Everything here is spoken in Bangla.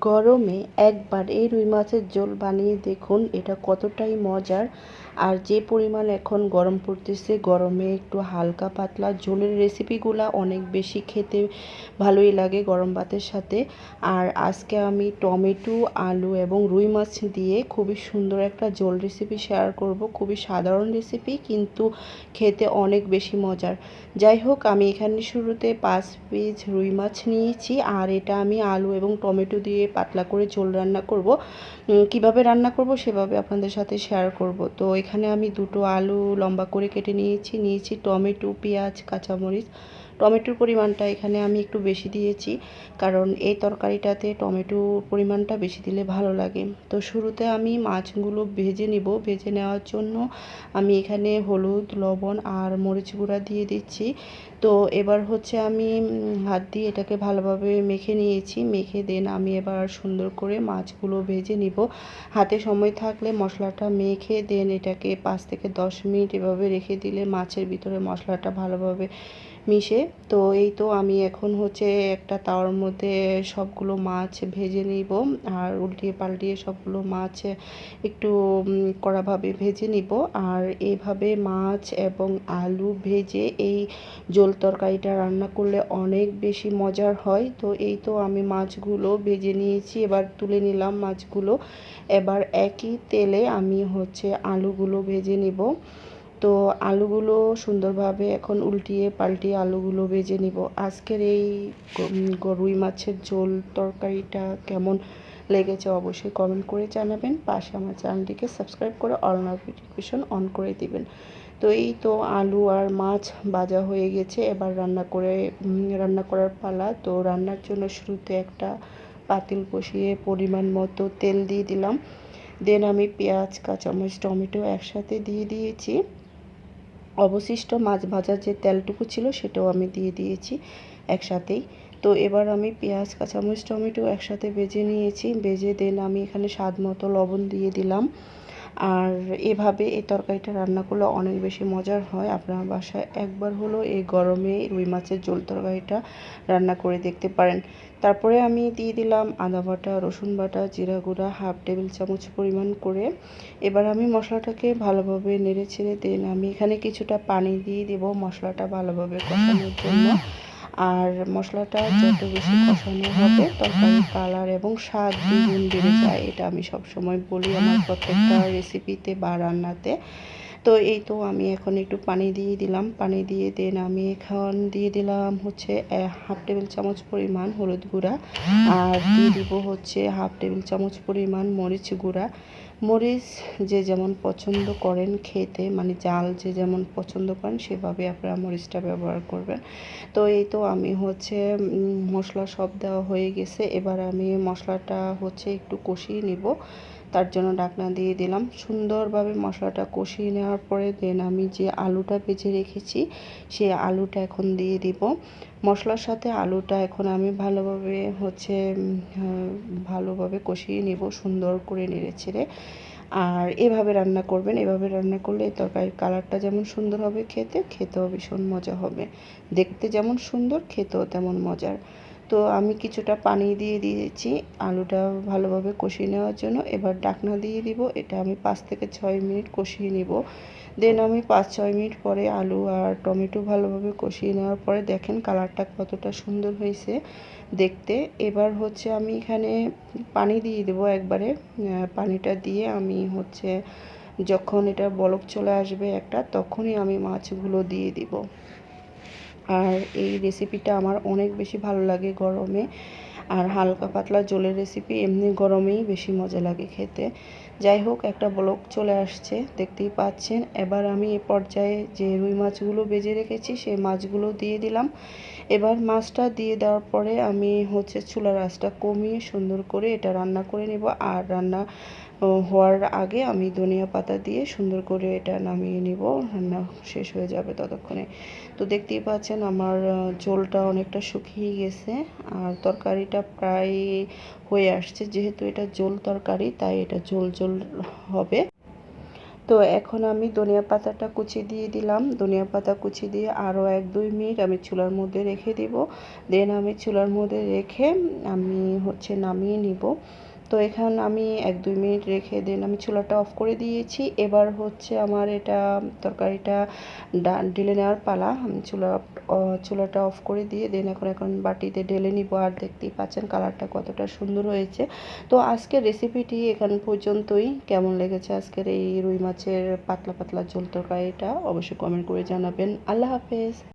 গরমে একবার এই রুই মাছের ঝোল বানিয়ে দেখুন, এটা কতটাই মজার। আর যে পরিমাণ এখন গরম পড়তেছে, গরমে একটু হালকা পাতলা ঝোলের রেসিপিগুলা অনেক বেশি খেতে ভালোই লাগে গরম ভাতের সাথে। আর আজকে আমি টমেটো, আলু এবং রুই মাছ দিয়ে খুবই সুন্দর একটা ঝোল রেসিপি শেয়ার করব। খুবই সাধারণ রেসিপি, কিন্তু খেতে অনেক বেশি মজার। যাই হোক, আমি এখানে শুরুতে পাঁচ পিস রুই মাছ নিয়েছি, আর এটা আমি আলু এবং টমেটো দিয়ে পাতলা করে ঝোল রান্না করব। কীভাবে রান্না করব সেভাবে আপনাদের সাথে শেয়ার করব। তো এখানে আমি দুটো আলু লম্বা করে কেটে নিয়েছি। নিয়েছি টমেটো, পেঁয়াজ, কাঁচামরিচ। টমেটোর পরিমাণটা এখানে আমি একটু বেশি দিয়েছি, কারণ এই তরকারিটাতে টমেটোর পরিমাণটা বেশি দিলে ভালো লাগে। তো শুরুতে আমি মাছগুলো ভেজে নিব। ভেজে নেওয়ার জন্য আমি এখানে হলুদ, লবণ আর মরিচ গুঁড়া দিয়ে দিচ্ছি। তো এবার হচ্ছে আমি হাত দিয়ে এটাকে ভালোভাবে মেখে নিয়েছি। মেখে দেন আমি এবার সুন্দর করে মাছগুলো ভেজে নিব। হাতে সময় থাকলে মশলাটা মেখে দেন এটাকে পাঁচ থেকে দশ মিনিট এভাবে রেখে দিলে মাছের ভিতরে মশলাটা ভালোভাবে মিশে। তো এই তো আমি এখন হচ্ছে একটা তাওয়ার মধ্যে সবগুলো মাছ ভেজে নিব আর উল্টিয়ে পাল্টিয়ে সবগুলো মাছ একটু কড়াভাবে ভেজে নিব। আর এভাবে মাছ এবং আলু ভেজে এই জোল তরকারিটা রান্না করলে অনেক বেশি মজার হয়। তো এই তো আমি মাছগুলো ভেজে নিয়েছি, এবার তুলে নিলাম মাছগুলো। এবার একই তেলে আমি হচ্ছে আলুগুলো ভেজে নিব। তো আলুগুলো সুন্দরভাবে এখন উল্টিয়ে পাল্টিয়ে আলুগুলো ভেজে নিব। আজকের এই রুই মাছের ঝোল তরকারিটা কেমন লেগেছে অবশ্যই কমেন্ট করে জানাবেন। পাশে আমার চ্যানেলটিকে সাবস্ক্রাইব করে অল নোটিফিকেশন অন করে দিবেন। তো এই তো আলু আর মাছ ভাজা হয়ে গেছে। এবার রান্না করে রান্না করার পালা। তো রান্নার জন্য শুরুতে একটা পাতিল বসিয়ে পরিমাণ মতো তেল দিয়ে দিলাম। দেন আমি পেঁয়াজ, কাঁচামরিচ, টমেটো একসাথে দিয়ে দিয়েছি। অবশিষ্ট মাছ ভাজার যে তেলটুকু ছিল সেটাও আমি দিয়ে দিয়েছি একসাথেই। তো এবার আমি পেঁয়াজ, কাঁচামরিচ, টমেটো একসাথে বেজে নিয়েছি। বেজে দেন আমি এখানে স্বাদ মতো লবণ দিয়ে দিলাম। আর এভাবে এই তরকারিটা রান্না করলে অনেক বেশি মজার হয়। আপনার বাসায় একবার হলো এই গরমে রুই মাছের ঝোল তরকারিটা রান্না করে দেখতে পারেন। তারপরে আমি দিয়ে দিলাম আদা বাটা, রসুন বাটা, জিরা গুঁড়া, হাফ টেবিল চামচ পরিমাণ করে। এবার আমি মশলাটাকে ভালোভাবে নেড়ে ছেড়ে দেন আমি এখানে কিছুটা পানি দিয়ে দেব মশলাটা ভালোভাবে কষানোর জন্য। আর মশলাটা যত বেশি কষানো হবে তরকারির কালার এবং স্বাদ দ্বিগুণ বেড়ে যায়। এটা আমি সবসময় বলি আমার প্রত্যেকটা রেসিপিতে বা রান্নাতে। তো এই তো আমি এখন একটু পানি দিয়ে দিলাম। পানি দিয়ে দেন আমি এখন দিয়ে দিলাম হচ্ছে হাফ টেবিল চামচ পরিমাণ হলুদ গুঁড়া। আর দিয়ে দিব হচ্ছে হাফ টেবিল চামচ পরিমাণ মরিচ গুঁড়া। মরিচ যে যেমন পছন্দ করেন খেতে মানে জাল যে যেমন পছন্দ করেন সেভাবে আপনারা মরিচটা ব্যবহার করবেন। তো এই তো আমি হচ্ছে মশলা সব দেওয়া হয়ে গেছে। এবার আমি মশলাটা হচ্ছে একটু কষিয়ে নিব। তার জন্য ডাকনা দিয়ে দিলাম। সুন্দরভাবে মশলাটা কষিয়ে নেওয়ার পরে দেন আমি যে আলুটা ভেজে রেখেছি, সেই আলুটা এখন দিয়ে দিব। মশলার সাথে আলুটা এখন আমি ভালোভাবে হচ্ছে ভালোভাবে কষিয়ে নিব সুন্দর করে নেড়ে ছেড়ে আর এভাবে রান্না করবেন, এভাবে রান্না করলে এই তরকারির কালারটা যেমন সুন্দর হবে খেতে, খেতেও ভীষণ মজা হবে। দেখতে যেমন সুন্দর, খেতেও তেমন মজার। তো আমি কিছুটা পানি দিয়ে দিয়েছি। আলুটা ভালোভাবে কষিয়ে নেওয়ার জন্য। এবার ডাকনা দিয়ে দিব। এটা আমি পাঁচ থেকে ছয় মিনিট কষিয়ে নিব। দেন আমি পাঁচ, ছয় মিনিট পরে আলু আর টমেটো ভালোভাবে কষিয়ে নেওয়ার পরে দেখেন কালারটা কতটা সুন্দর হয়েছে দেখতে। এবার হচ্ছে আমি এখানে পানি দিয়ে দেবো একবারে। পানিটা দিয়ে আমি হচ্ছে যখন এটা বলক চলে আসবে একটা, তখনই আমি মাছগুলো দিয়ে দিব। আর এই রেসিপিটা আমার অনেক বেশি ভালো লাগে গরমে। আর হালকা পাতলা জলের রেসিপি এমনি গরমেই বেশি মজা লাগে খেতে। যাই হোক, একটা ব্লক চলে আসছে, দেখতেই পাচ্ছেন। এবার আমি এ পর্যায়ে যে রুই মাছগুলো বেজে রেখেছি, সেই মাছগুলো দিয়ে দিলাম। এবার মাছটা দিয়ে দেওয়ার পরে আমি হচ্ছে চুলার আঁচটা কমিয়ে সুন্দর করে এটা রান্না করে নেব। আর রান্না হওয়ার আগে আমি ধনিয়া পাতা দিয়ে সুন্দর করে এটা নামিয়ে নিব। রান্না শেষ হয়ে যাবে ততক্ষণে। তো দেখতেই পাচ্ছেন আমার ঝোলটা অনেকটা শুকিয়ে গেছে আর তরকারিটা প্রায় হয়ে আসছে। যেহেতু এটা ঝোল তরকারি, তাই এটা ঝোল ঝোল হবে। তো এখন আমি ধনিয়া পাতাটা কুচি দিয়ে দিলাম। ধনিয়া পাতা কুচি দিয়ে আরও এক দুই মিনিট আমি চুলার মধ্যে রেখে দিব। দেন আমি চুলার মধ্যে রেখে আমি হচ্ছে নামিয়ে নিব। তো এখান আমি এক, দুই মিনিট রেখে দেন, আমি চুলাটা অফ করে দিয়েছি। এবার হচ্ছে আমার এটা তরকারিটা ঢেলে নেওয়ার পালা। আমি চুলা চুলাটা অফ করে দিয়ে দেন, এখন এখন বাটিতে ঢেলে নিব। আর দেখতেই পাচ্ছেন কালারটা কতটা সুন্দর হয়েছে। তো আজকের রেসিপিটি এখান পর্যন্তই। কেমন লেগেছে আজকের এই রুই মাছের পাতলা পাতলা ঝোল তরকারিটা? অবশ্যই কমেন্ট করে জানাবেন। আল্লাহ হাফেজ।